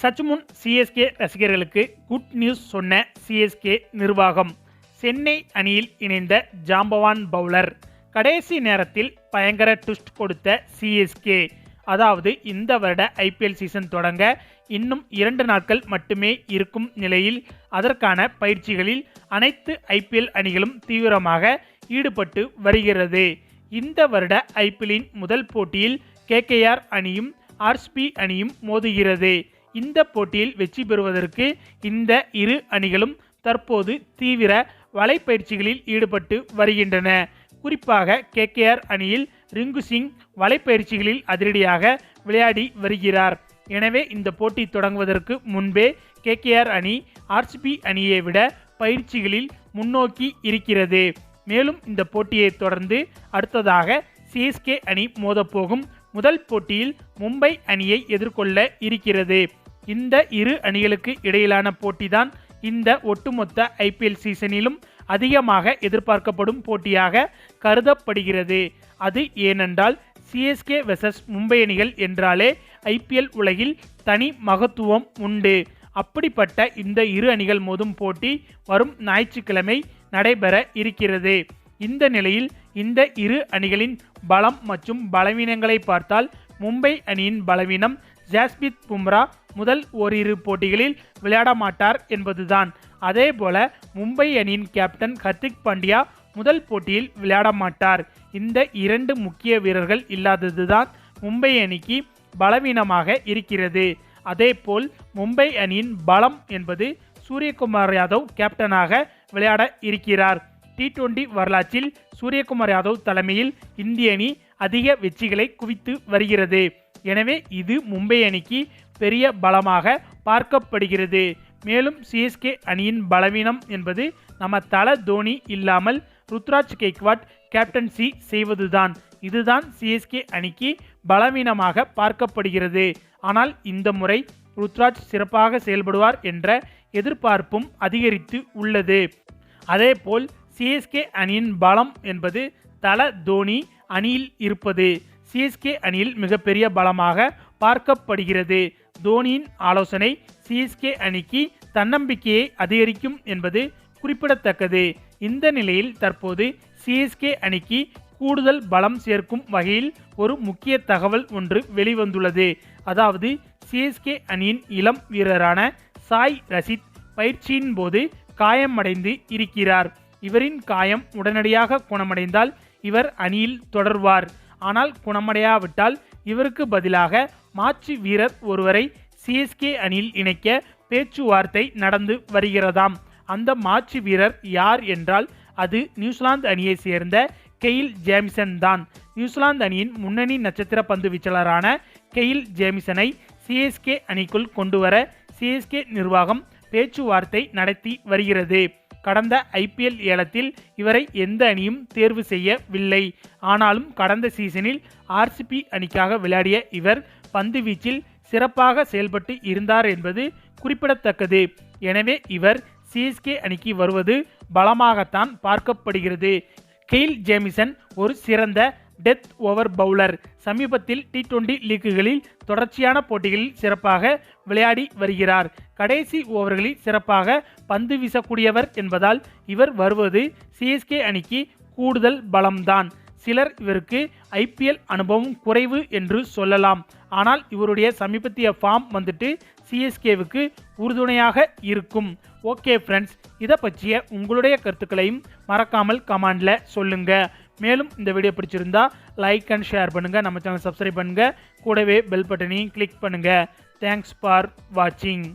சற்று முன் சிஎஸ்கே ரசிகர்களுக்கு குட் நியூஸ் சொன்ன சிஎஸ்கே நிர்வாகம். சென்னை அணியில் இணைந்த ஜாம்பவான் பவுலர் கடைசி நேரத்தில் பயங்கர ட்விஸ்ட் கொடுத்த சிஎஸ்கே அதாவது இந்த வருட ஐபிஎல் சீசன் தொடங்க இன்னும் இரண்டு நாட்கள் மட்டுமே இருக்கும் நிலையில் அதற்கான பயிற்சிகளில் அனைத்து ஐபிஎல் அணிகளும் தீவிரமாக ஈடுபட்டு வருகிறது. இந்த வருட ஐபிஎல்லின் முதல் போட்டியில் கேகேஆர் அணியும் ஆர்ஸ்பி அணியும் மோதுகிறது. இந்த போட்டியில் வெற்றி பெறுவதற்கு இந்த இரு அணிகளும் தற்போது தீவிர வலைப்பயிற்சிகளில் ஈடுபட்டு வருகின்றன. குறிப்பாக கேகேஆர் அணியில் ரிங்கு சிங் வலைப்பயிற்சிகளில் அதிரடியாக விளையாடி வருகிறார். எனவே இந்த போட்டி தொடங்குவதற்கு முன்பே கேகேஆர் அணி ஆர்சிபி அணியை விட பயிற்சிகளில் முன்னோக்கி இருக்கிறது. மேலும் இந்த போட்டியை தொடர்ந்து அடுத்ததாக சிஎஸ்கே அணி மோதப்போகும் முதல் போட்டியில் மும்பை அணியை எதிர்கொள்ள இருக்கிறது. இந்த இரு அணிகளுக்கு இடையிலான போட்டிதான் இந்த ஒட்டுமொத்த ஐபிஎல் சீசனிலும் அதிகமாக எதிர்பார்க்கப்படும் போட்டியாக கருதப்படுகிறது. அது ஏனென்றால் சிஎஸ்கே வெசஸ் மும்பை அணிகள் என்றாலே ஐபிஎல் உலகில் தனி மகத்துவம் உண்டு. அப்படிப்பட்ட இந்த இரு அணிகள் மோதும் போட்டி வரும் ஞாயிற்றுக்கிழமை நடைபெற இருக்கிறது. இந்த நிலையில் இந்த இரு அணிகளின் பலம் மற்றும் பலவீனங்களை பார்த்தால் மும்பை அணியின் பலவீனம் ஜாஸ்பித் பும்ரா முதல் ஓரிரு போட்டிகளில் விளையாட மாட்டார் என்பதுதான். அதேபோல மும்பை அணியின் கேப்டன் ஹர்திக் பாண்டியா முதல் போட்டியில் விளையாட மாட்டார். இந்த இரண்டு முக்கிய வீரர்கள் இல்லாததுதான் மும்பை அணிக்கு பலவீனமாக இருக்கிறது. அதேபோல் மும்பை அணியின் பலம் என்பது சூரியகுமார் யாதவ் கேப்டனாக விளையாட இருக்கிறார். டி டுவெண்டி வரலாற்றில் சூரியகுமார் யாதவ் தலைமையில் இந்திய அணி அதிக வெற்றிகளை குவித்து வருகிறது. எனவே இது மும்பை அணிக்கு பெரிய பலமாக பார்க்கப்படுகிறது. மேலும் சிஎஸ்கே அணியின் பலவீனம் என்பது நம்ம தல தோனி இல்லாமல் ருத்ராஜ் கெய்க்வாட் கேப்டன்சி செய்வதுதான். இதுதான் சிஎஸ்கே அணிக்கு பலவீனமாக பார்க்கப்படுகிறது. ஆனால் இந்த முறை ருத்ராஜ் சிறப்பாக செயல்படுவார் என்ற எதிர்பார்ப்பும் அதிகரித்து உள்ளது. அதேபோல் சிஎஸ்கே அணியின் பலம் என்பது தல தோனி அணியில் இருப்பது. சிஎஸ்கே அணியில் மிகப்பெரிய பலமாக பார்க்கப்படுகிறது. தோனியின் ஆலோசனை சிஎஸ்கே அணிக்கு தன்னம்பிக்கையை அதிகரிக்கும் என்பது குறிப்பிடத்தக்கது. இந்த நிலையில் தற்போது சிஎஸ்கே அணிக்கு கூடுதல் பலம் சேர்க்கும் வகையில் ஒரு முக்கிய தகவல் ஒன்று வெளிவந்துள்ளது. அதாவது சிஎஸ்கே அணியின் இளம் வீரரான சாய் ரசித் பயிற்சியின் போது காயமடைந்து இருக்கிறார். இவரின் காயம் உடனடியாக குணமடைந்தால் இவர் அணியில் தொடர்வார். ஆனால் குணமடையாவிட்டால் இவருக்கு பதிலாக மாற்று வீரர் ஒருவரை சிஎஸ்கே அணியில் இணைக்க பேச்சுவார்த்தை நடந்து வருகிறதாம். அந்த மாற்று வீரர் யார் என்றால் அது நியூசிலாந்து அணியை சேர்ந்த கெயில் ஜேமிசன் தான். நியூசிலாந்து அணியின் முன்னணி நட்சத்திர பந்து வீச்சாளரான கெயில் ஜேமிசனை சிஎஸ்கே அணிக்குள் கொண்டுவர சிஎஸ்கே நிர்வாகம் பேச்சுவார்த்தை நடத்தி வருகிறது. கடந்த ஐபிஎல் ஏலத்தில் இவரை எந்த அணியும் தேர்வு செய்யவில்லை. ஆனாலும் கடந்த சீசனில் ஆர்சிபி அணிக்காக விளையாடிய இவர் பந்து வீச்சில் சிறப்பாக செயல்பட்டு இருந்தார் என்பது குறிப்பிடத்தக்கது. எனவே இவர் சிஎஸ்கே அணிக்கு வருவது பலமாகத்தான் பார்க்கப்படுகிறது. கெயில் ஜேமிசன் ஒரு சிறந்த டெத் ஓவர் பவுலர். சமீபத்தில் டி டுவெண்டி லீக்குகளில் தொடர்ச்சியான போட்டிகளில் சிறப்பாக விளையாடி வருகிறார். கடைசி ஓவர்களில் சிறப்பாக பந்து வீசக்கூடியவர் என்பதால் இவர் வருவது சிஎஸ்கே அணிக்கு கூடுதல் பலம்தான். சிலர் இவருக்கு ஐபிஎல் அனுபவம் குறைவு என்று சொல்லலாம். ஆனால் இவருடைய சமீபத்திய ஃபார்ம் வந்துட்டு சிஎஸ்கேவுக்கு உறுதுணையாக இருக்கும். ஓகே ஃப்ரெண்ட்ஸ் இதை பற்றிய உங்களுடைய கருத்துக்களையும் மறக்காமல் கமெண்டில் சொல்லுங்கள் மேலும் இந்த வீடியோ பிடிச்சிருந்தா லைக் அண்ட் ஷேர் பண்ணுங்கள் நம்ம சேனல் சப்ஸ்கிரைப் பண்ணுங்கள் கூடவே பெல் பட்டனையும் கிளிக் பண்ணுங்கள் தேங்க்ஸ் ஃபார் வாட்சிங்